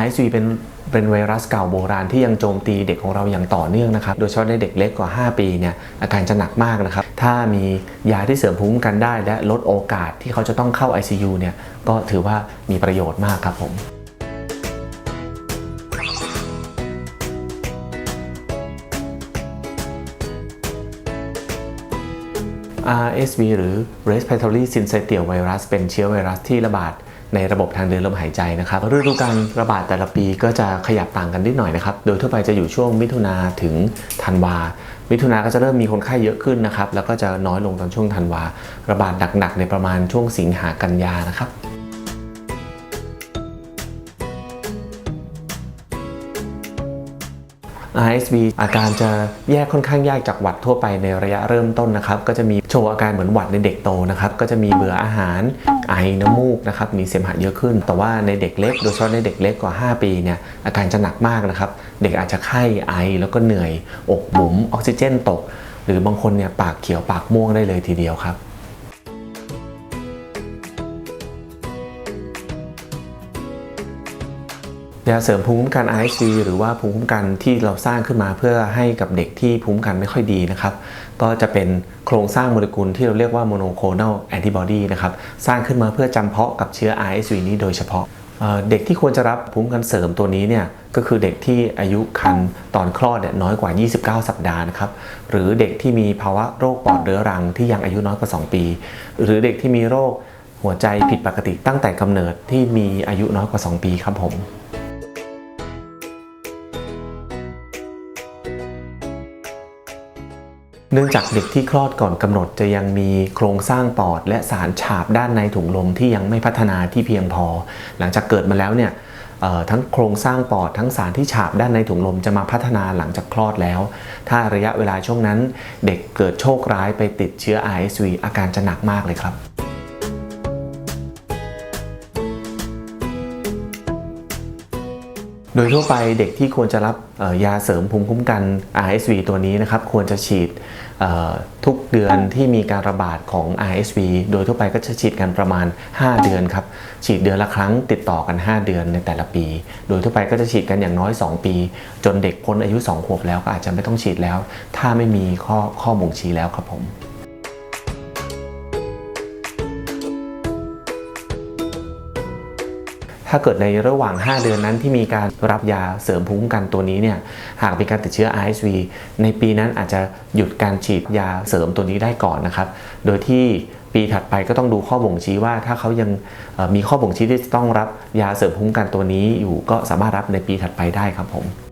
RSV เป็นเป็นไวรัสเก่าโบราณที่ยังโจมตีเด็กของเราอย่างต่อเนื่องนะครับ โดยเฉพาะในเด็กเล็กกว่า 5 ปีเนี่ยอาการจะหนักมากนะครับ ถ้ามียาที่เสริมภูมิคุ้มกันได้ และลดโอกาสที่เขาจะต้องเข้า ICU เนี่ยก็ถือว่ามีประโยชน์มากครับผม RSV หรือ Respiratory Syncytial Virus เป็นเชื้อไวรัสที่ระบาด ในระบบทางเดินลมหายใจนะครับฤดูการระบาดแต่ละปีก็จะขยับต่างกันนิดหน่อยนะครับ โดยทั่วไปจะอยู่ช่วงมิถุนาถึงธันวา มิถุนาก็จะเริ่มมีคนไข้เยอะขึ้นนะครับ แล้วก็จะน้อยลงตอนช่วงธันวา ระบาดหนักๆในประมาณช่วงสิงหากันยานะครับ RSV อาการจะแยกค่อนข้างยากจากหวัดทั่วไปในระยะเริ่มต้นนะครับ ก็จะมีโชว์อาการเหมือนหวัดในเด็กโตนะครับ ก็จะมีเบื่ออาหาร ไอ น้ำมูกนะครับ มีเสมหะเยอะขึ้น แต่ว่าในเด็กเล็ก โดยเฉพาะในเด็กเล็กกว่า 5 ปีเนี่ย อาการจะหนักมากนะครับ เด็กอาจจะไข้ ไอ แล้วก็เหนื่อย อกบุ๋ม ออกซิเจนตก หรือบางคนเนี่ยปากเขียวปากม่วงได้เลยทีเดียวครับ ยาเสริมภูมิคุ้มกัน RSV หรือว่าภูมิคุ้มกันที่เราสร้างขึ้นมาเพื่อให้กับเด็กที่ภูมิคุ้มกันไม่ค่อยดีนะครับ ก็จะเป็นโครงสร้างโมเลกุลที่เราเรียกว่า monoclonal antibody นะครับ สร้างขึ้นมาเพื่อจำเพาะกับเชื้อ RSV นี้โดยเฉพาะเเด็กที่ควรจะรับภูมิคุ้มกันเสริมตัวนี้เนี่ยก็คือเด็กที่อายุครรภ์ตอนคลอดเนี่ยน้อยกว่า 29 สัปดาห์นะครับหรือเด็กที่มีภาวะโรคปอดเรื้อรังที่ยังอายุน้อยกว่า 2 ปี หรือเด็กที่มีโรคหัวใจผิดปกติตั้งแต่กำเนิดที่มีอายุน้อยกว่า 2 ปีครับผม เนื่องจากเด็กที่คลอดก่อนกำหนดจะยังมีโครงสร้างปอด และสารฉาบด้านในถุงลมที่ยังไม่พัฒนาที่เพียงพอ หลังจากเกิดมาแล้วเนี่ยทั้งโครงสร้างปอดทั้งสารที่ฉาบด้านในถุงลมจะมาพัฒนาหลังจากคลอดแล้ว ถ้าระยะเวลาช่วงนั้น เด็กเกิดโชคร้ายไปติดเชื้อ RSV อาการจะหนักมากเลยครับ โดยทั่วไปเด็กที่ควรจะรับเอ่อยาเสริมภูมิคุ้มกัน RSV ตัวนี้นะครับควรจะฉีดเอ่อทุกเดือนที่มีการระบาดของ RSV โดยทั่วไปก็จะฉีดกันประมาณ 5 เดือนครับฉีดเดือนละครั้งติดต่อกัน 5 เดือนในแต่ละปี โดยทั่วไปก็จะฉีดกันอย่างน้อย 2 ปี จนเด็กพ้นอายุ 2 ขวบแล้วก็อาจจะไม่ต้องฉีดแล้ว ถ้าไม่มีข้อข้อบ่งชี้แล้วครับผม ถ้าเกิดในระหว่าง 5 เดือนนั้นที่มีการรับยาเสริมภูมิคุ้มกันตัวนี้เนี่ยหากมีการติดเชื้อ RSV ในปีนั้นอาจจะหยุดการฉีดยาเสริมตัวนี้ได้ก่อนนะครับ โดยที่ปีถัดไปก็ต้องดูข้อบ่งชี้ว่าถ้าเขายังมีข้อบ่งชี้ที่จะต้องรับยาเสริมภูมิคุ้มกันตัวนี้อยู่ก็สามารถรับในปีถัดไปได้ครับผม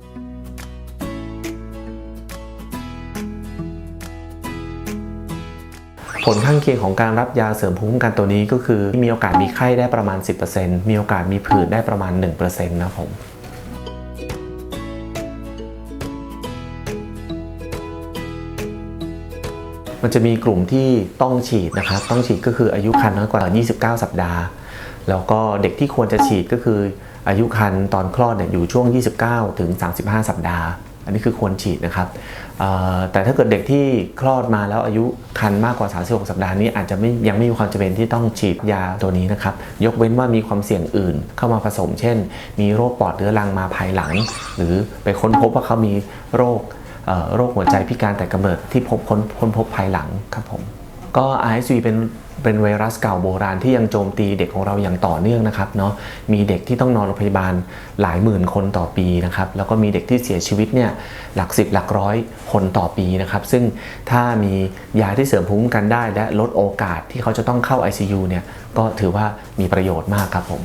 ผลข้างเคียงของการรับยาเสริมภูมิคุ้มกันตัวนี้ก็คือ มีโอกาสมีไข้ได้ประมาณ 10%มีโอกาสมีผื่นได้ประมาณ 1%นะครับผมมันจะมีกลุ่มที่ต้องฉีดนะครับ ต้องฉีดก็คืออายุครรภ์น้อยกว่า 29 สัปดาห์ แล้วก็เด็กที่ควรจะฉีดก็คืออายุครรภ์ตอนคลอดเนี่ยอยู่ช่วง 29 ถึง 35 สัปดาห์ อันนี้คือควรฉีดนะครับแต่ถ้าเกิดเด็กที่คลอดมาแล้วอายุครรภ์มากกว่า 36 สัปดาห์นี้อาจจะไม่ยังไม่มีความจำเป็นที่ต้องฉีดยาตัวนี้นะครับ ยกเว้นว่ามีความเสี่ยงอื่นเข้ามาผสม เช่น มีโรคปอดเรื้อรังมาภายหลัง หรือไปค้นพบว่าเขามีโรคโรคหัวใจพิการแต่กำเนิดที่พบค้นค้นพบภายหลังครับผมก็ RSV เป็น เป็นไวรัสเก่าโบราณที่ยังโจมตีเด็กของเราอย่างต่อเนื่องนะครับเนาะมีเด็กที่ต้องนอนโรงพยาบาลหลายหมื่นคนต่อปีนะครับแล้วก็มีเด็กที่เสียชีวิตเนี่ยหลักสิบหลักร้อยคนต่อปีนะครับซึ่งถ้ามียาที่เสริมภูมิคุ้มกันได้ และลดโอกาสที่เขาจะต้องเข้า ICU เนี่ยก็ถือว่ามีประโยชน์มากครับผม